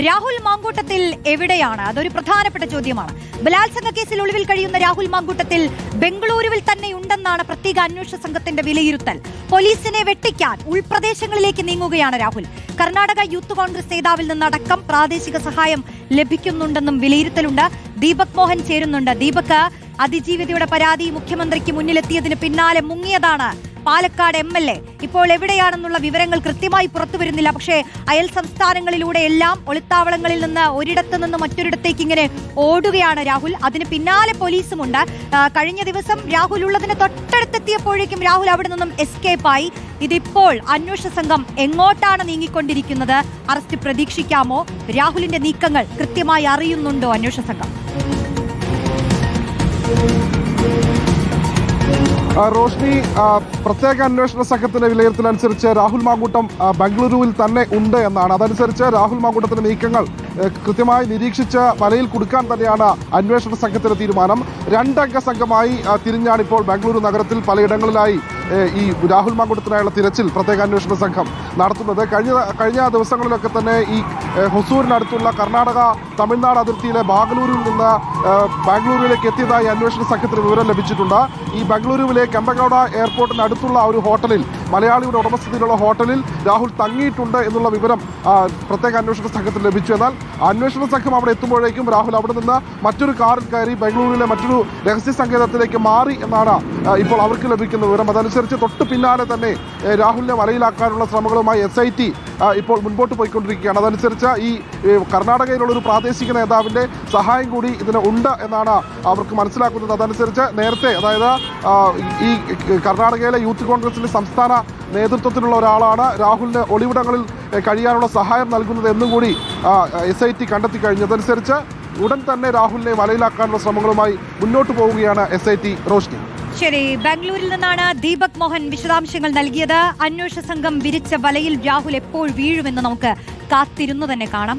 രാഹുൽ മാങ്കൂട്ടത്തിൽ എവിടെയാണ്? അതൊരു പ്രധാനപ്പെട്ട ചോദ്യമാണ്. ബലാത്സംഗ കേസിൽ ഒളിവിൽ കഴിയുന്ന രാഹുൽ മാങ്കൂട്ടത്തിൽ ബംഗളൂരുവിൽ തന്നെ ഉണ്ടെന്നാണ് പ്രത്യേക അന്വേഷണ സംഘത്തിന്റെ വിലയിരുത്തൽ. പോലീസിനെ വെട്ടിക്കാൻ ഉൾപ്രദേശങ്ങളിലേക്ക് നീങ്ങുകയാണ് രാഹുൽ. കർണാടക യൂത്ത് കോൺഗ്രസ് നേതാവിൽ നിന്നടക്കം പ്രാദേശിക സഹായം ലഭിക്കുന്നുണ്ടെന്നും വിലയിരുത്തലുണ്ട്. ദീപക് മോഹൻ ചേരുന്നുണ്ട്. ദീപക് അതിജീവിതയുടെ പരാതി മുഖ്യമന്ത്രിക്ക് മുന്നിലെത്തിയതിന് പിന്നാലെ മുങ്ങിയതാണ് പാലക്കാട് എം എൽ എ. ഇപ്പോൾ എവിടെയാണെന്നുള്ള വിവരങ്ങൾ കൃത്യമായി പുറത്തു വരുന്നില്ല പക്ഷേ അയൽ സംസ്ഥാനങ്ങളിലൂടെ എല്ലാം ഒളിത്താവളങ്ങളിൽ നിന്ന് ഒരിടത്തു നിന്ന് മറ്റൊരിടത്തേക്ക് ഇങ്ങനെ ഓടുകയാണ് രാഹുൽ. അതിന് പിന്നാലെ പോലീസുമുണ്ട്. കഴിഞ്ഞ ദിവസം രാഹുൽ ഉള്ളതിന് തൊട്ടടുത്തെത്തിയപ്പോഴേക്കും രാഹുൽ അവിടെ നിന്നും എസ്കേപ്പ് ആയി. ഇതിപ്പോൾ അന്വേഷണ സംഘം എങ്ങോട്ടാണ് നീങ്ങിക്കൊണ്ടിരിക്കുന്നത്? അറസ്റ്റ് പ്രതീക്ഷിക്കാമോ? രാഹുലിന്റെ നീക്കങ്ങൾ കൃത്യമായി അറിയുന്നുണ്ടോ അന്വേഷണ സംഘം? റോഷ്നി പ്രത്യേക അന്വേഷണ സംഘത്തിന്റെ വിലയിരുത്തലനുസരിച്ച് രാഹുൽ മാങ്കൂട്ടം ബംഗളൂരുവിൽ തന്നെ ഉണ്ട് എന്നാണ്. അതനുസരിച്ച് രാഹുൽ മാങ്കൂട്ടത്തിന്റെ നീക്കങ്ങൾ കൃത്യമായി നിരീക്ഷിച്ച് വലയിൽ കൊടുക്കാൻ തന്നെയാണ് അന്വേഷണ സംഘത്തിന്റെ തീരുമാനം. രണ്ടംഗ സംഘമായി തിരിഞ്ഞാണിപ്പോൾ ബംഗളൂരു നഗരത്തിൽ പലയിടങ്ങളിലായി ഈ രാഹുൽ മാങ്കുടത്തിനായുള്ള തിരച്ചിൽ പ്രത്യേക അന്വേഷണ സംഘം നടത്തുന്നത്. കഴിഞ്ഞ കഴിഞ്ഞ ദിവസങ്ങളിലൊക്കെ തന്നെ ഈ ഹൊസൂരിനടുത്തുള്ള കർണാടക തമിഴ്നാട് അതിർത്തിയിലെ ബാംഗ്ലൂരിൽ നിന്ന് ബാംഗ്ലൂരിലേക്ക് എത്തിയതായി അന്വേഷണ സംഘത്തിന് വിവരം ലഭിച്ചിട്ടുണ്ട്. ഈ ബംഗളൂരുവിലെ കെമ്പഗൌഡ എയർപോർട്ടിന് അടുത്തുള്ള ഒരു ഹോട്ടലിൽ മലയാളിയുടെ ഉടമസ്ഥതയിലുള്ള ഹോട്ടലിൽ രാഹുൽ തങ്ങിയിട്ടുണ്ട് എന്നുള്ള വിവരം പ്രത്യേക അന്വേഷണ സംഘത്തിന് ലഭിച്ചു. എന്നാൽ അന്വേഷണ സംഘം അവിടെ എത്തുമ്പോഴേക്കും രാഹുൽ അവിടെ നിന്ന് മറ്റൊരു കാറിൽ കയറി ബംഗളൂരുവിലെ മറ്റൊരു രഹസ്യ സങ്കേതത്തിലേക്ക് മാറി എന്നാണ് ഇപ്പോൾ അവർക്ക് ലഭിക്കുന്ന വിവരം. അതനുസരിച്ച് തൊട്ട് പിന്നാലെ തന്നെ രാഹുലിനെ വലയിലാക്കാനുള്ള ശ്രമങ്ങളുമായി എസ് ഇപ്പോൾ മുൻപോട്ട് പോയിക്കൊണ്ടിരിക്കുകയാണ്. അതനുസരിച്ച് ഈ കർണാടകയിലുള്ള ഒരു പ്രാദേശിക നേതാവിന്റെ സഹായം കൂടി ഇതിന് ഉണ്ട് എന്നാണ് അവർക്ക് മനസ്സിലാക്കുന്നത്. അതനുസരിച്ച് നേരത്തെ അതായത് ഈ കർണാടകയിലെ യൂത്ത് കോൺഗ്രസിന്റെ സംസ്ഥാന നേതൃത്വത്തിലുള്ള ഒരാളാണ് രാഹുലിന് ഒളിവിടങ്ങളിൽ കഴിയാനുള്ള സഹായം നൽകുന്നത് എന്നും കൂടി എസ് ഐ ടി കണ്ടെത്തി കഴിഞ്ഞു. അതനുസരിച്ച് ഉടൻ തന്നെ രാഹുലിനെ വലയിലാക്കാനുള്ള ശ്രമങ്ങളുമായി മുന്നോട്ട് പോവുകയാണ് എസ് ഐ ടി റോഷ്നി. ശരി ബാംഗ്ലൂരിൽ നിന്നാണ് ദീപക് മോഹൻ വിശദാംശങ്ങൾ നൽകിയത്. അന്വേഷണ സംഘം വിരിച്ച വലയിൽ രാഹുൽ എപ്പോൾ വീഴുമെന്ന് നമുക്ക് കാത്തിരുന്നു തന്നെ കാണാം.